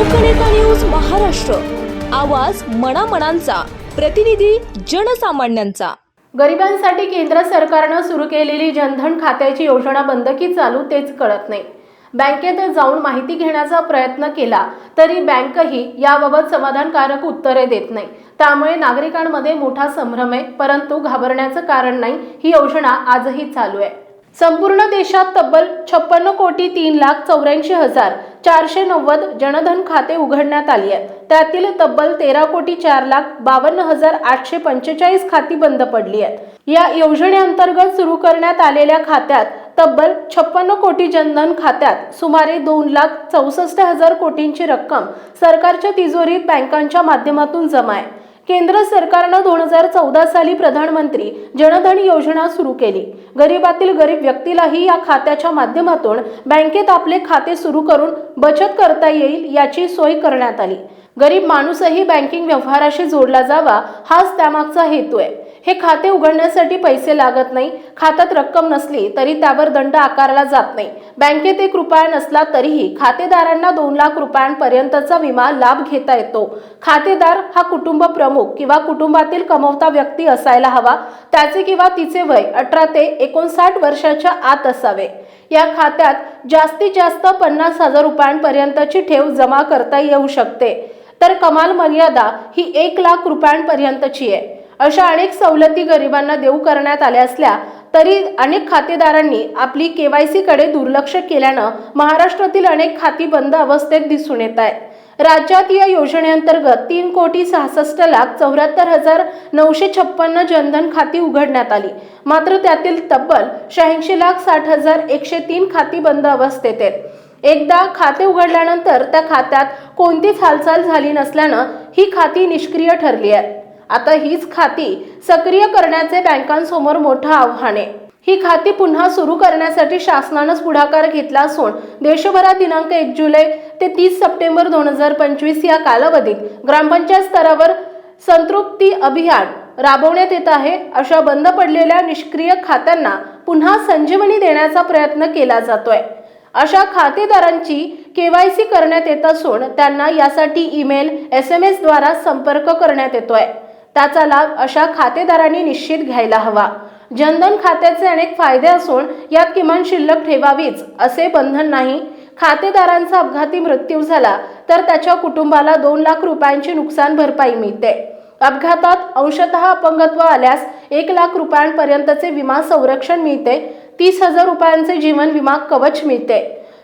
लोकनेता news Maharashtra. आवाज मनामनांचा प्रतिनिधी जनसामान्यांचा. गरिबांसाठी केंद्र सरकारनं सुरू केलेली जनधन खात्याची योजना बंद की चालू तेच कळत नाही. बँकेत जाऊन माहिती घेण्याचा प्रयत्न केला तरी बँकही याबाबत समाधानकारक उत्तरे देत नाही. त्यामुळे नागरिकांमध्ये मोठा संभ्रम आहे परंतु घाबरण्याचं कारण नाही ही योजना आजही चालू आहे. संपूर्ण देशात तब्बल छप्पन्न कोटी तीन लाख चौऱ्याऐंशी हजार चारशे नव्वद जनधन खाते उघडण्यात आली आहेत. त्यातील तब्बल तेरा कोटी चार लाख बावन्न हजार आठशे पंचेचाळीस खाती बंद पडली आहेत. या योजनेअंतर्गत सुरू करण्यात आलेल्या खात्यात तब्बल छप्पन्न कोटी जनधन खात्यात सुमारे दोन लाख चौसष्ट हजार कोटींची रक्कम सरकारच्या तिजोरीत बँकांच्या माध्यमातून जमा आहे. केंद्र सरकारनं दोन हजार चौदा साली प्रधानमंत्री जनधन योजना सुरू केली. गरीबातील गरीब व्यक्तीलाही या खात्याच्या माध्यमातून बँकेत आपले खाते सुरू करून बचत करता येईल याची सोय करण्यात आली. गरीब माणूसही बँकिंग व्यवहाराशी जोडला जावा हाच त्यामागचा हेतू आहे. हे खाते उघडण्यासाठी पैसे लागत नाही खात्यात रक्कम नसली तरी त्यावर दंड आकारला जात नाही. बँकेत एक रुपया नसला तरीही खातेदारांना दोन लाख रुपयांपर्यंतचा विमा लाभ घेता येतो. खातेदार हा कुटुंब प्रमुख किंवा कुटुंबातील कमवता व्यक्ती असायला हवा त्याचे किंवा तिचे वय अठरा ते एकोणसाठ वर्षाच्या आत असावे. या खात्यात जास्तीत जास्त पन्नास हजार रुपयांपर्यंतची ठेव जमा करता येऊ शकते. तर कमाल मर्यादा ही एक लाख रुपयांपर्यंतची आहे. अशा अनेक सवलती गरिबांना देऊ करण्यात आल्या असल्या तरी अनेक खातेदारांनी आपली केवायसी कडे दुर्लक्ष केल्यानं महाराष्ट्रातील अनेक खाती बंद अवस्थेत दिसून येत आहेत. राज्यात या योजनेअंतर्गत तीन कोटी सहासष्ट लाख चौऱ्याहत्तर हजार नऊशे छप्पन्न जनधन खाती उघडण्यात आली. मात्र त्यातील तब्बल शहाऐंशी लाख साठ हजार एकशे तीन खाती बंद अवस्थेत आहेत. एकदा खाते उघडल्यानंतर त्या खात्यात कोणतीच हालचाल झाली नसल्यानं ही खाती निष्क्रिय ठरली आहेत आता हीच खाती सक्रिय करण्याचे बँकांसमोर मोठं आव्हान आहे. ही खाती पुन्हा सुरू करण्यासाठी शासनानंच पुढाकार घेतला असून देशभरात दिनांक एक जुलै ते तीस सप्टेंबर दोन हजार पंचवीस या कालावधीत ग्रामपंचायत स्तरावर संतृप्ती अभियान राबवण्यात येत आहे. अशा बंद पडलेल्या निष्क्रिय खात्यांना पुन्हा संजीवनी देण्याचा प्रयत्न केला जातोय. अशा खातेदारांची केवायसी करण्यात येत असून त्यांना यासाठी ईमेल एस एम एस द्वारा संपर्क करण्यात येतोय. त्याचा लाभ अशा खातेदारांनी निश्चित घ्यायला हवा. जनधन खात्याचे अनेक फायदे असून यात किमान शिल्लक ठेवावीच असे बंधन नाही. खातेदारांचा अपघाती मृत्यू झाला तर त्याच्या कुटुंबाला दोन लाख रुपयांची नुकसान भरपाई मिळते. अपघातात अंशतः अपंगत्व आल्यास एक लाख रुपयांपर्यंतचे विमा संरक्षण मिळते. तीस हजार रुपयांचे जीवन विमा कवच मिळते.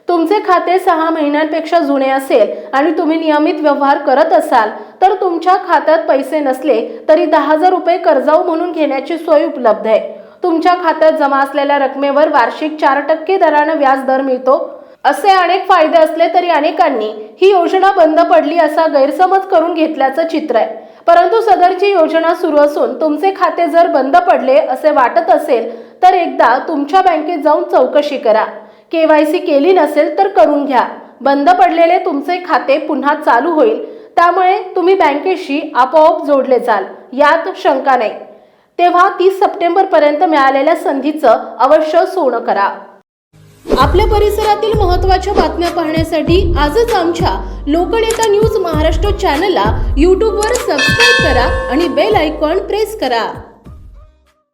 तुमचे खाते सहा महिन्यांपेक्षा जुने असेल आणि तुम्ही नियमित व्यवहार करत असाल तर तुमच्या खात्यात पैसे नसले तरी दहा हजार रुपये कर्जाऊ म्हणून घेण्याची सोय उपलब्ध आहे. तुमच्या खात्यात जमा असलेल्या रकमेवर वार्षिक चार टक्के दरानं व्याज दर मिळतो. असे अनेक फायदे असले तरी अनेकांनी ही योजना बंद पडली असा गैरसमज करून घेतल्याचं चित्र आहे. परंतु सदरची योजना सुरू असून तुमचे खाते जर बंद पडले असे वाटत असेल तर एकदा तुमच्या बँकेत जाऊन चौकशी करा. केवायसी केली नसेल तर करून घ्या. बंद पडलेले तुमचे खाते पुन्हा चालू होईल. त्यामुळे तुम्ही बँकेशी आपोआप जोडले जाल. यात शंका नाही. तेव्हा तीस सप्टेंबर पर्यंत मिळालेल्या संधीचं अवश्य सोनं करा. आपल्या परिसरातील महत्त्वाच्या बातम्या पाहण्यासाठी आजच आमच्या लोकनेता न्यूज महाराष्ट्र चॅनलला यूट्यूबवर सबस्क्राईब करा आणि बेल आयकॉन प्रेस करा.